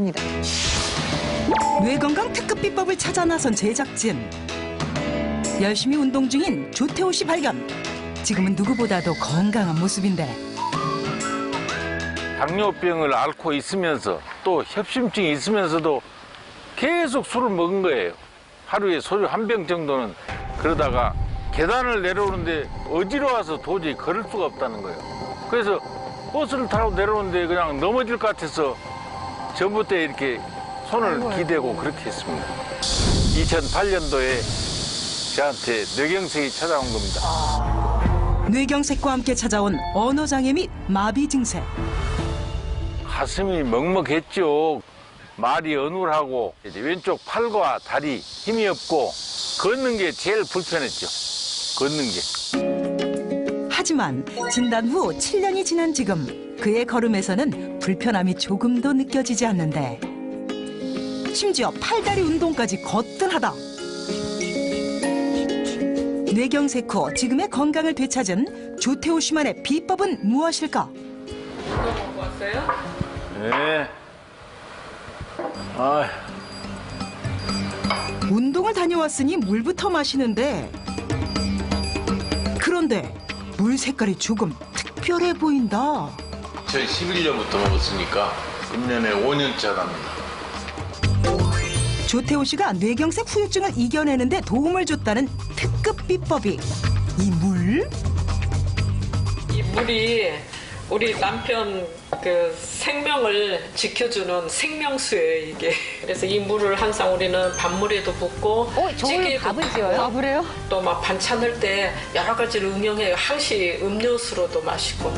입니다. 뇌건강 특급 비법을 찾아 나선 제작진. 열심히 운동 중인 조태호 씨 발견. 지금은 누구보다도 건강한 모습인데 당뇨병을 앓고 있으면서 또 협심증이 있으면서도 계속 술을 먹은 거예요. 하루에 소주 한 병 정도는 그러다가 계단을 내려오는데 어지러워서 도저히 걸을 수가 없다는 거예요. 그래서 버스를 타고 내려오는데 그냥 넘어질 것 같아서 전부터 이렇게 손을 기대고 그렇게 했습니다. 2008년도에 저한테 뇌경색이 찾아온 겁니다. 뇌경색과 함께 찾아온 언어장애 및 마비 증세. 가슴이 먹먹했죠. 말이 어눌하고 이제 왼쪽 팔과 다리 힘이 없고 걷는 게 제일 불편했죠. 걷는 게. 하지만 진단 후 7년이 지난 지금 그의 걸음에서는 불편함이 조금도 느껴지지 않는데 심지어 팔다리 운동까지 거뜬하다. 뇌경색 후 지금의 건강을 되찾은 조태호 씨만의 비법은 무엇일까? 네. 아, 운동을 다녀왔으니 물부터 마시는데 그런데 물 색깔이 조금 특별해 보인다. 2011년부터 먹었으니까 1년에 5년째 납니다. 조태호 씨가 뇌경색 후유증을 이겨내는데 도움을 줬다는 특급 비법이 이 물? 이 물이 우리 남편 그 생명을 지켜주는 생명수예요 이게. 그래서 이 물을 항상 우리는 밥물에도 붓고 어, 저걸로 찌개에도 밥을 붓고 지어요? 밥을 해요? 또 막 반찬 넣을 때 여러 가지를 응용해요. 항시 음료수로도 마시고.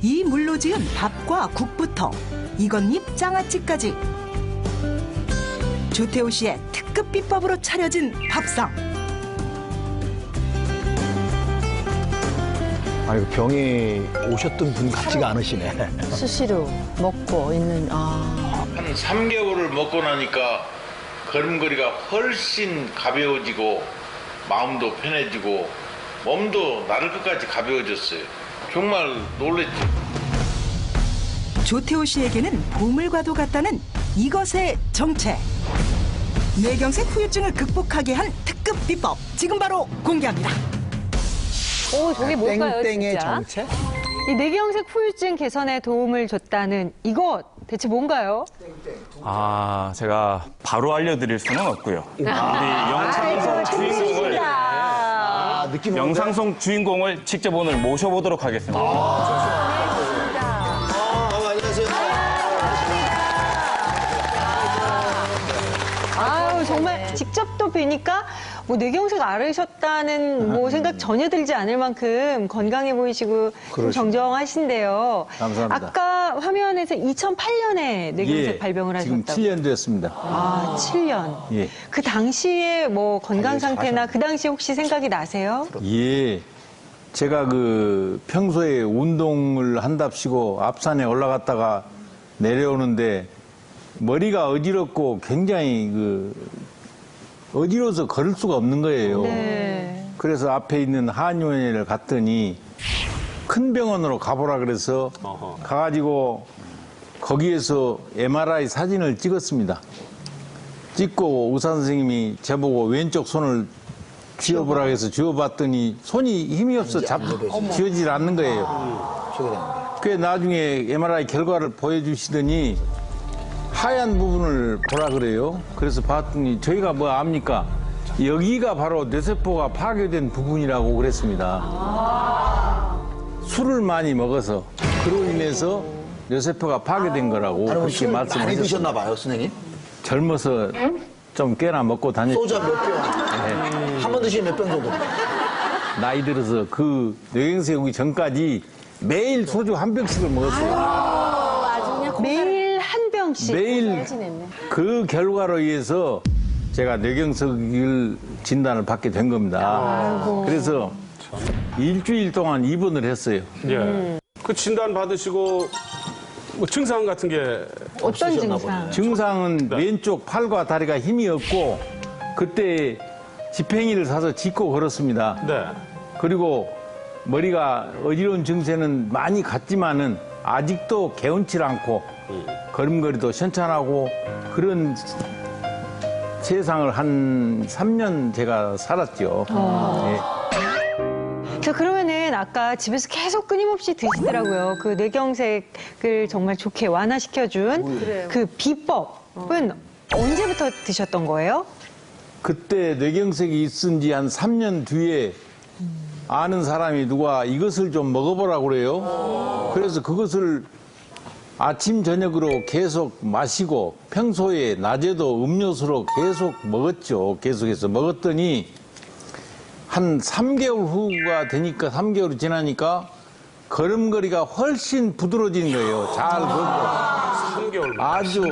이 물로 지은 밥과 국부터 이것잎 장아찌까지 조태호 씨의 특급 비법으로 차려진 밥상 아, 이거 병이 오셨던 분 같지가 않으시네. 수시로 먹고 있는 아 한 3개월을 먹고 나니까 걸음걸이가 훨씬 가벼워지고 마음도 편해지고 몸도 나를 끝까지 가벼워졌어요. 정말 놀랬죠. 조태호 씨에게는 보물과도 같다는 이것의 정체 뇌경색 후유증을 극복하게 한 특급 비법 지금 바로 공개합니다. 오 저게 뭘까요 땡땡의 진짜? 정체? 이 뇌경색 후유증 개선에 도움을 줬다는 이것 대체 뭔가요? 아, 제가 바로 알려드릴 수는 없고요. 우리 영상송 주인공을 아, 느낌 오는데? 영상송 주인공을 직접 오늘 모셔보도록 하겠습니다. 아유 정말 직접 또 뵈니까 뭐 뇌경색 앓으셨다는 뭐 생각 전혀 들지 않을 만큼 건강해 보이시고 좀. 정정하신데요. 감사합니다. 아까 화면에서 2008년에 뇌경색 발병을 지금 하셨다고. 7년 됐습니다. 아 7년. 예. 그 당시에 뭐 건강 상태나 그 당시 혹시 생각이 나세요? 예. 제가 그 평소에 운동을 한답시고 앞산에 올라갔다가 내려오는데 머리가 어지럽고 굉장히 그 어지러워서 걸을 수가 없는 거예요. 네. 그래서 앞에 있는 한의원을 갔더니 큰 병원으로 가보라 그래서 가가지고 거기에서 MRI 사진을 찍었습니다. 찍고 의사 선생님이 저보고 왼쪽 손을 쥐어보라 해서 쥐어봤더니 손이 힘이 없어 잡, 쥐어지질 않는 거예요. 그 나중에 MRI 결과를 보여주시더니 하얀 부분을 보라 그래요. 그래서 봤더니 저희가 뭐 압니까? 여기가 바로 뇌세포가 파괴된 부분이라고 그랬습니다. 술을 많이 먹어서 그로 인해서 뇌세포가 파괴된 거라고 뭐 그렇게 말씀하셨어요. 드셨나 봐요, 선생님. 젊어서 좀 꽤나 먹고 다녔죠. 소주 몇 병? 한번 드시면 몇 병 정도? 나이 들어서 그 뇌경색 오기 전까지 매일 소주 한 병씩을 먹었어요. 병씩. 매일 그 결과로 의해서 제가 뇌경색을 진단을 받게 된 겁니다. 그래서 일주일 동안 입원을 했어요. 예. 그 진단 받으시고 뭐 증상 같은 게 어떤 증상? 증상은 왼쪽 팔과 다리가 힘이 없고 그때 지팽이를 사서 짚고 걸었습니다. 네. 그리고 머리가 어지러운 증세는 많이 갔지만은 아직도 개운치 않고 걸음걸이도 현찮하고 그런 세상을 한 3년 제가 살았죠. 예. 자, 그러면은 아까 집에서 계속 끊임없이 드시더라고요. 그 뇌경색을 정말 좋게 완화시켜준 그 비법은 언제부터 드셨던 거예요? 그때 뇌경색이 있은 지 한 3년 뒤에 아는 사람이 누가 이것을 좀 먹어보라고 그래요. 그래서 그것을 아침, 저녁으로 계속 마시고 평소에 낮에도 음료수로 계속 먹었죠. 계속해서 먹었더니 한 3개월 후가 되니까 3개월이 지나니까 걸음걸이가 훨씬 부드러워진 거예요. 잘 걷고. 3개월. 아주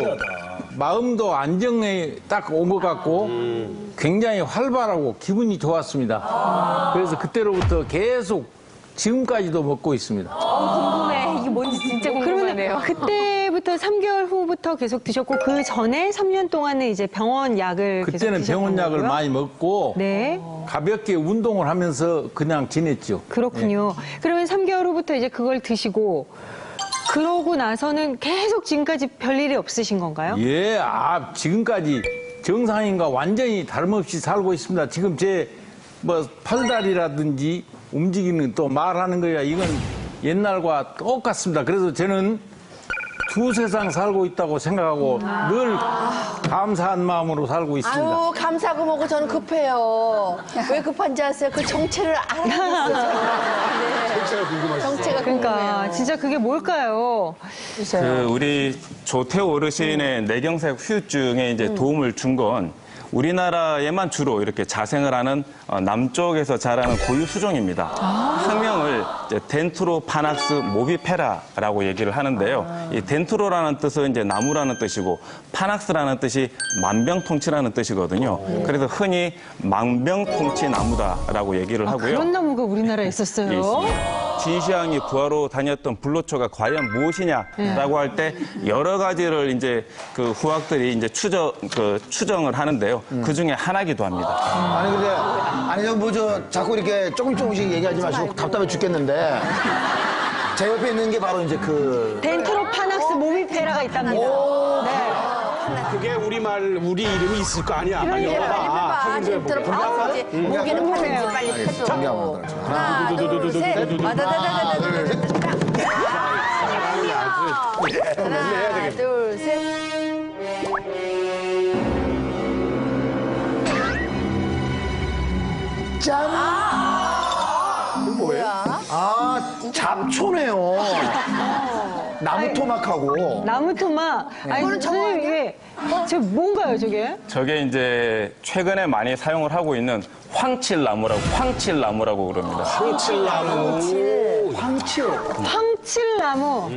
마음도 안정에 딱 온 것 같고 굉장히 활발하고 기분이 좋았습니다. 그래서 그때로부터 계속 지금까지도 먹고 있습니다. 궁금해. 이게 뭔지 진짜 그러면 그때부터 3개월 후부터 계속 드셨고 그 전에 3년 동안은 이제 병원 약을 계속 그때는 드셨던 병원 약을 거고요? 많이 먹고 네. 가볍게 운동을 하면서 그냥 지냈죠. 그렇군요. 그러면 3개월 후부터 이제 그걸 드시고 그러고 나서는 계속 지금까지 별일이 없으신 건가요? 예, 아, 지금까지 정상인과 완전히 다름없이 살고 있습니다. 지금 제 뭐 팔다리라든지 움직이는 또 말하는 거야 이건 옛날과 똑같습니다. 그래서 저는 두 세상 살고 있다고 생각하고 늘 감사한 마음으로 살고 있습니다. 아유 감사하고 뭐고 저는 급해요. 왜 급한지 아세요? 그 정체를 알아야겠어요. 정체가 궁금하시죠? 정체가 그러니까 궁금해요. 진짜 그게 뭘까요? 그 우리 조태호 어르신의 뇌경색 후유증에 이제 도움을 준 건 우리나라에만 주로 이렇게 자생을 하는 어, 남쪽에서 자라는 고유 수종입니다. 학명을 이제 덴트로파낙스 모비페라라고 얘기를 하는데요. 이 덴트로라는 뜻은 이제 나무라는 뜻이고 파낙스라는 뜻이 만병통치라는 뜻이거든요. 그래서 흔히 망병통치 나무다라고 얘기를 아, 하고요. 그런 나무가 우리나라에 예, 있었어요. 진시황이 부하로 다녔던 불로초가 과연 무엇이냐라고 할 때 여러 가지를 이제 그 후학들이 이제 추정 그 추정을 하는데요. 그 중에 하나기도 합니다. 아니 근데 아니 저뭐저 자꾸 이렇게 조금 조금씩 얘기하지 마시고 답답해 죽겠는데 제 옆에 있는 게 바로 이제 그 덴트로파낙스 모비페라가 있답니다. 그게 우리말 우리 이름이 있을 거 아니야. 이렇게 들어봐. 이제 뭐야? 아, 잡초네요. 나무 토막하고 나무 토막. 아니, 선생님, 이게, 저 뭔가요, 저게? 저게 이제 최근에 많이 사용을 하고 있는 황칠나무라고 황칠나무라고 그럽니다. 황칠나무. 황칠. 황칠나무.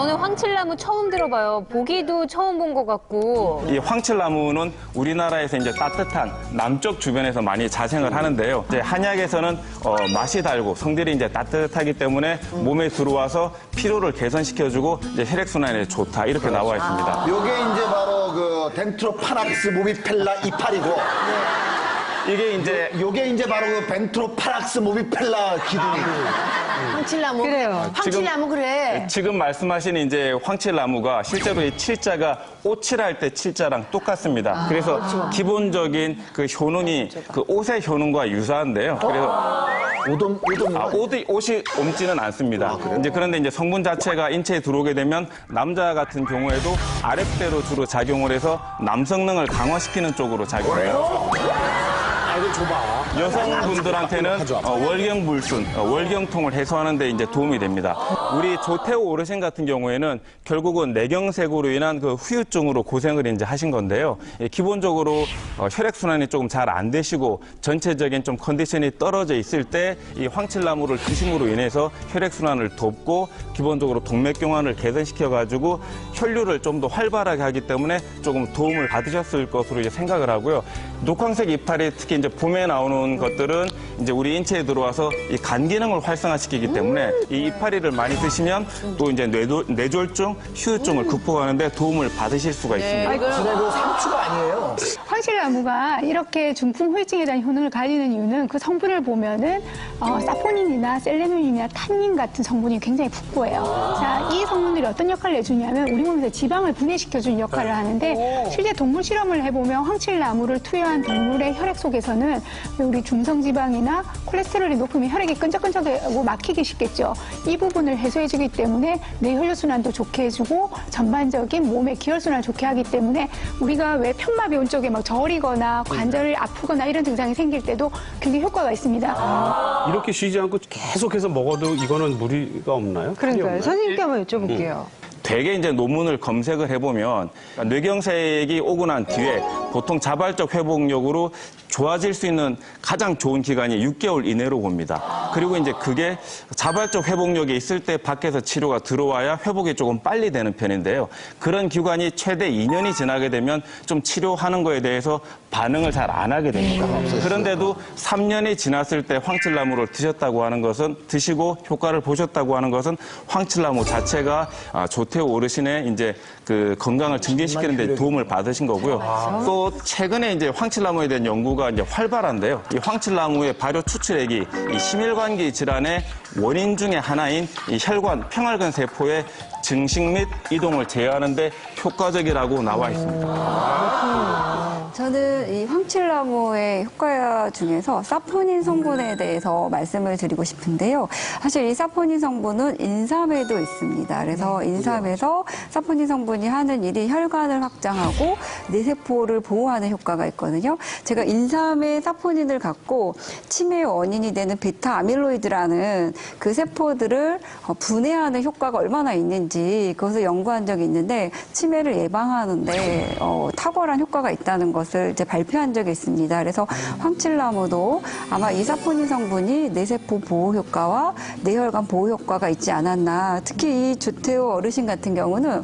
저는 황칠나무 처음 들어봐요. 보기도 처음 본 것 같고. 이 황칠나무는 우리나라에서 이제 따뜻한 남쪽 주변에서 많이 자생을 하는데요. 이제 한약에서는 어, 맛이 달고 성질이 이제 따뜻하기 때문에 몸에 들어와서 피로를 개선시켜주고 이제 혈액순환에 좋다 이렇게 나와 있습니다. 요게 이제 바로 그 덴트로파락스 모비펠라 이파리고 이게 이제 요게 이제 바로 그 벤트로파락스 모비펠라 기둥이고 황칠나무. 그래요. 황칠나무 그래. 지금 말씀하신 이제 황칠나무가 실제로 이 칠자가 오칠할 때 칠자랑 똑같습니다. 그래서 기본적인 그 효능이 그 옷의 효능과 유사한데요. 그래서 오돔 오돔 아, 옷이, 옷이 옮지는 않습니다. 이제 그런데 이제 성분 자체가 인체에 들어오게 되면 남자 같은 경우에도 아랫배로 주로 작용을 해서 남성능을 강화시키는 쪽으로 작용을 해요. 아, 이거 줘봐. 여성분들한테는 어, 월경 불순, 어, 월경통을 해소하는 데 이제 도움이 됩니다. 우리 조태호 어르신 같은 경우에는 결국은 뇌경색으로 인한 그 후유증으로 고생을 이제 하신 건데요. 예, 기본적으로 어, 혈액 순환이 조금 잘 안 되시고 전체적인 좀 컨디션이 떨어져 있을 때 이 황칠나무를 드심으로 인해서 혈액 순환을 돕고 기본적으로 동맥경화를 개선시켜 가지고 혈류를 좀 더 활발하게 하기 때문에 조금 도움을 받으셨을 것으로 이제 생각을 하고요. 녹황색 이파리 특히 이제 봄에 나오는 것들은 이제 우리 인체에 들어와서 이 간 기능을 활성화시키기 때문에 이 이파리를 많이 드시면 또 이제 뇌도, 뇌졸중, 휴유증을 극복하는데 도움을 받으실 수가 있습니다. 근데 그 상추가 아니에요. 황실나무가 이렇게 중풍 후유증에 대한 효능을 가지는 이유는 그 성분을 보면은 어, 사포닌이나 셀레늄이나 탄닌 같은 성분이 굉장히 풍부해요. 자, 이 성분들이 어떤 역할을 해주냐면 우리 몸에서 지방을 분해시켜주는 역할을 하는데 실제 동물 실험을 해보면 황칠나무를 투여한 동물의 혈액 속에서는 우리 중성지방이나 콜레스테롤이 높으면 혈액이 끈적끈적하고 막히기 쉽겠죠. 이 부분을 해소해주기 때문에 뇌 혈류순환도 좋게 해주고 전반적인 몸의 기혈순환을 좋게 하기 때문에 우리가 왜 편마비 온 쪽에 막 저리거나 관절이 아프거나 이런 증상이 생길 때도 굉장히 효과가 있습니다. 이렇게 쉬지 않고 계속해서 먹어도 이거는 무리가 없나요? 그러니까요. 선생님께 한번 여쭤볼게요. 되게 이제 논문을 검색을 해보면 뇌경색이 오고 난 뒤에 보통 자발적 회복력으로 좋아질 수 있는 가장 좋은 기간이 6개월 이내로 봅니다. 그리고 이제 그게 자발적 회복력이 있을 때 밖에서 치료가 들어와야 회복이 조금 빨리 되는 편인데요. 그런 기간이 최대 2년이 지나게 되면 좀 치료하는 거에 대해서 반응을 잘 안 하게 됩니다. 그런데도 3년이 지났을 때 황칠나무를 드셨다고 하는 것은 드시고 효과를 보셨다고 하는 것은 황칠나무 자체가 아, 조태호 어르신의 이제 그 건강을 증진시키는 데 도움을 받으신 거고요. 또 최근에 이제 황칠나무에 대한 연구가 이제 활발한데요. 이 황칠나무의 발효 추출액이 이 심혈관계 질환의 원인 중에 하나인 이 혈관 평활근 세포의 증식 및 이동을 제어하는 데 효과적이라고 나와 있습니다. 저는 이 황칠나무의 효과 중에서 사포닌 성분에 대해서 말씀을 드리고 싶은데요. 사실 이 사포닌 성분은 인삼에도 있습니다. 그래서 인삼에서 사포닌 성분이 하는 일이 혈관을 확장하고 뇌세포를 보호하는 효과가 있거든요. 제가 인삼의 사포닌을 갖고 치매의 원인이 되는 베타 아밀로이드라는 그 세포들을 어, 분해하는 효과가 얼마나 있는지 그것을 연구한 적이 있는데 치매를 예방하는데 어, 탁월한 효과가 있다는 것을 이제 발표한 적이 있습니다. 그래서 황칠나무도 아마 이 사포닌 성분이 뇌세포 보호 효과와 뇌혈관 보호 효과가 있지 않았나. 특히 이 조태호 어르신 같은 경우는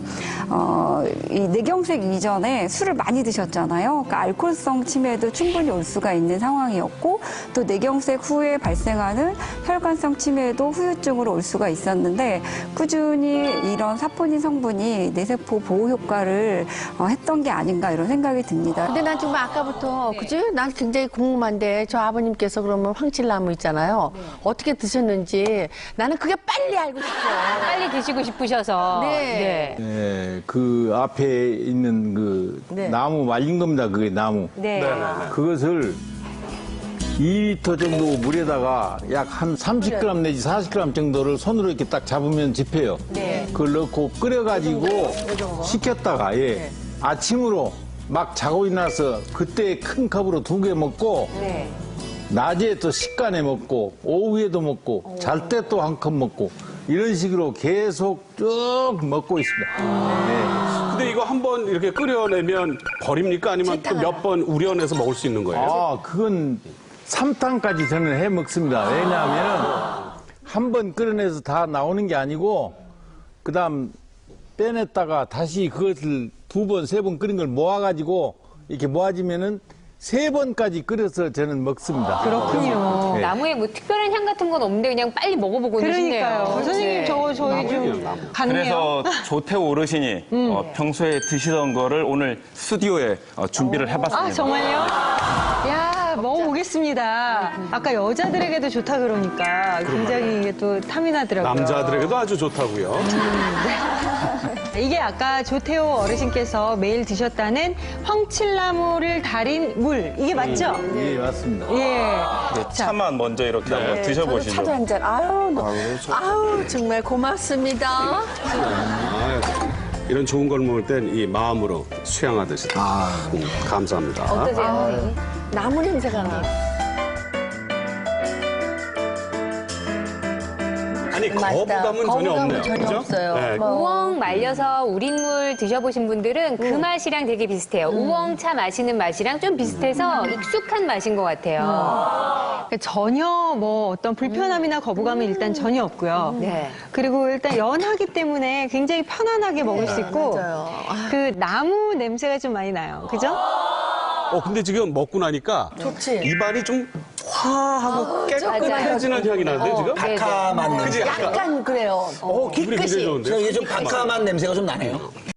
어, 이 뇌경색 이전에 술을 많이 드셨잖아요. 그러니까 알코올성 치매도 충분히 올 수가 있는 상황이었고 또 뇌경색 후에 발생하는 혈관성 치매도 후유증으로 올 수가 있었는데 꾸준히 이런 사포닌 성분이 뇌세포 보호 효과를 어, 했던 게 아닌가 이런 생각이 듭니다. 난 정말 아까부터 그지? 난 굉장히 궁금한데 저 아버님께서 그러면 황칠나무 있잖아요. 어떻게 드셨는지 나는 그게 빨리 알고 싶어. 빨리 드시고 싶으셔서. 네. 예, 그 앞에 있는 그 네. 나무 말린 겁니다. 그게 나무. 네. 그것을 2리터 정도 물에다가 약 한 30g 내지 40g 정도를 손으로 이렇게 딱 잡으면 집혀요. 네. 그걸 넣고 끓여가지고 식혔다가 예. 아침으로 막 자고 일어나서 그때 큰 컵으로 두 개 먹고 네. 낮에 또 식간에 먹고 오후에도 먹고 잘 때 또 한 컵 먹고 이런 식으로 계속 쭉 먹고 있습니다. 네. 근데 이거 한번 이렇게 끓여내면 버립니까? 아니면 또 몇 번 우려내서 먹을 수 있는 거예요? 아, 그건 삼탕까지 저는 해 먹습니다. 왜냐하면 한 번 끓여내서 다 나오는 게 아니고 그다음 빼냈다가 다시 그것을 두 번, 세 번 끓인 걸 모아가지고 이렇게 모아지면은 세 번까지 끓여서 저는 먹습니다. 그렇군요. 네. 나무에 뭐 특별한 향 같은 건 없는데 그냥 빨리 먹어보고 그러니까요. 싶네요. 선생님 저거 저희 좀 같네요. 그래서 조태호 어르신이 어, 평소에 드시던 거를 오늘 스튜디오에 어, 준비를 해봤습니다. 아 정말요? 야 먹어보겠습니다. 아까 여자들에게도 좋다 그러니까 굉장히 이게 또 탐이 나더라고요. 남자들에게도 아주 좋다고요. 이게 아까 조태호 어르신께서 매일 드셨다는 황칠나무를 달인 물 이게 맞죠? 예, 맞습니다. 예. 네, 차만 먼저 이렇게 한번 저도 드셔보시죠. 차도 한 잔. 아유, 너- 아유, 정말 고맙습니다. 아, 이런 좋은 걸 먹을 땐 이 마음으로 수양하듯이. 음, 감사합니다. 어떠세요? 나무 냄새가 나. 아니, 맛있다. 거부감은 전혀 거부감은 없네요. 전혀 그죠? 없어요. 네. 뭐. 우엉 말려서 우린 물 드셔보신 분들은 그 맛이랑 되게 비슷해요. 우엉차 마시는 맛이랑 좀 비슷해서 익숙한 맛인 것 같아요. 그러니까 전혀 뭐 어떤 불편함이나 거부감은 일단 전혀 없고요. 네. 그리고 일단 연하기 때문에 굉장히 편안하게 먹을 수 있고 맞아요. 그 나무 냄새가 좀 많이 나요. 그죠? 어, 근데 지금 먹고 나니까 좋지. 입안이 좀 화하고 깨끗해지는 향이 나는데 지금? 박하만 그지? 냄새. 약간. 약간 그래요. 어, 기분이 굉장히 좋은데? 저 이게 좀 박하만 냄새가 좀 나네요.